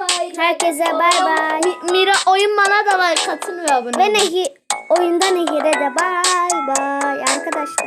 bay. Herkese bay bay. Mira oyun bana da like atın ve abone Ve olun. Oyunda Nehir'e de bay bay arkadaşlar.